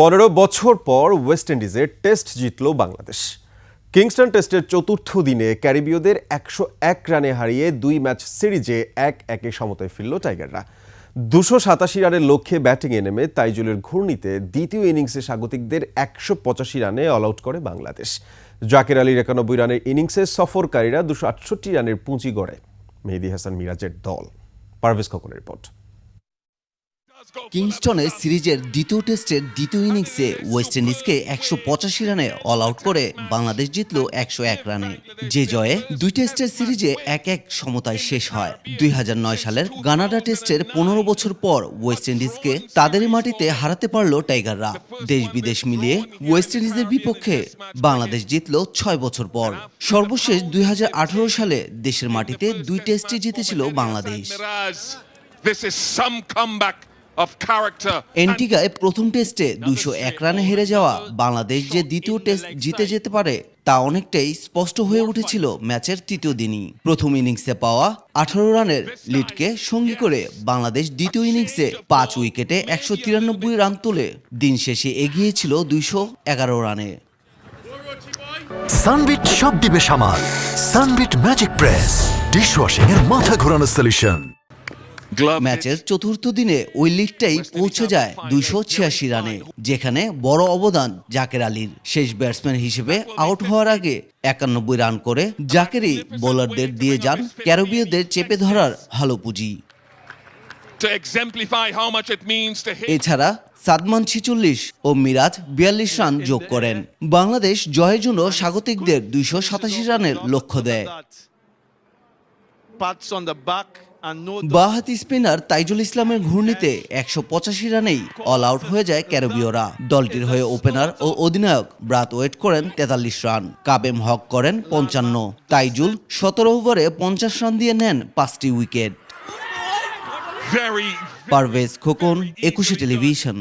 পনেরো বছর পর ওয়েস্ট ইন্ডিজে টেস্ট জিতল বাংলাদেশ। কিংস্টন টেস্টের চতুর্থ দিনে ক্যারিবীয়দের একশো এক রানে হারিয়ে দুই ম্যাচ সিরিজে এক একে সমতায় ফিরল টাইগাররা। দুশো সাতাশি রানের লক্ষ্যে ব্যাটিংয়ে নেমে তাইজুলের ঘূর্ণিতে দ্বিতীয় ইনিংসে স্বাগতিকদের একশো পঁচাশি রানে অল আউট করে বাংলাদেশ। জাকের আলীর একানব্বই রানের ইনিংসে সফরকারীরা দুশো আটষট্টি রানের পুঁজি গড়ে মেহেদি হাসান মিরাজের দল। পারভেজ খোকনের রিপোর্ট। কিংস্টনে সিরিজের দ্বিতীয় টেস্টের দ্বিতীয় ইনিংসে ওয়েস্ট ইন্ডিজকে একশো পঁচাশি রানে অল আউট করে বাংলাদেশ জিতল একশো এক রানে। যে জয়ে দুই টেস্টের সিরিজে এক এক সমতায় শেষ হয়। দুই হাজার নয় সালের কানাডা টেস্টের পনেরো বছর পর ওয়েস্ট ইন্ডিজকে তাদের মাটিতে হারাতে পারল টাইগাররা দেশ বিদেশ মিলিয়ে ওয়েস্ট ইন্ডিজের বিপক্ষে বাংলাদেশ জিতল ছয় বছর পর। সর্বশেষ দুই হাজার আঠারো সালে দেশের মাটিতে দুই টেস্টই জিতেছিল Bangladesh. This is some comeback. Of character. এন্টিগায় প্রথম টেস্টে দুইশো এক রানে হেরে যাওয়া বাংলাদেশ যে দ্বিতীয় টেস্ট জিতে যেতে পারে তা অনেকটাই স্পষ্ট হয়ে উঠেছিল ম্যাচের তৃতীয় দিনই। প্রথম ইনিংসে পাওয়া আঠারো রানের লিডকে সঙ্গী করে বাংলাদেশ দ্বিতীয় ইনিংসে পাঁচ উইকেটে একশো তিরানব্বই রান তুলে। দিন শেষে এগিয়েছিল দুইশো এগারো রানে। সানবিট সব দিবে সামাল। Sunbit magic press. ডিশওয়াশিং এর মাথা ঘোরানো সলিউশন ম্যাচের চতুর্থ দিনে ওই লিডটাই পৌঁছে যায় দুইশো ছিয়াশি রানে যেখানে বড় অবদান জাকের আলীর। শেষ ব্যাটসম্যান হিসেবে আউট হওয়ার আগে একানব্বই রান করে জাকেরই বোলারদের দিয়ে যান ক্যারোবীয়দের চেপে ধরার ভালো পুঁজি. এছাড়া সাদমান ছিচল্লিশ ও মিরাজ বিয়াল্লিশ রান যোগ করেন। বাংলাদেশ জয়ের জন্য স্বাগতিকদের দুইশো সাতাশি রানের লক্ষ্য দেয়। বাহাতি স্পিনার তাইজুল ইসলামের ঘূর্ণিতে একশো পঁচাশি রানেই অল আউট হয়ে যায় ক্যারবীয়রা। দলটির হয়ে ওপেনার ও অধিনায়ক ব্রাত ওয়েট করেন তেতাল্লিশ রান। কাবেম হক করেন পঞ্চান্ন। তাইজুল সতেরো ওভারে পঞ্চাশ রান দিয়ে নেন পাঁচটি উইকেট। পারভেজ খোকন একুশে টেলিভিশন।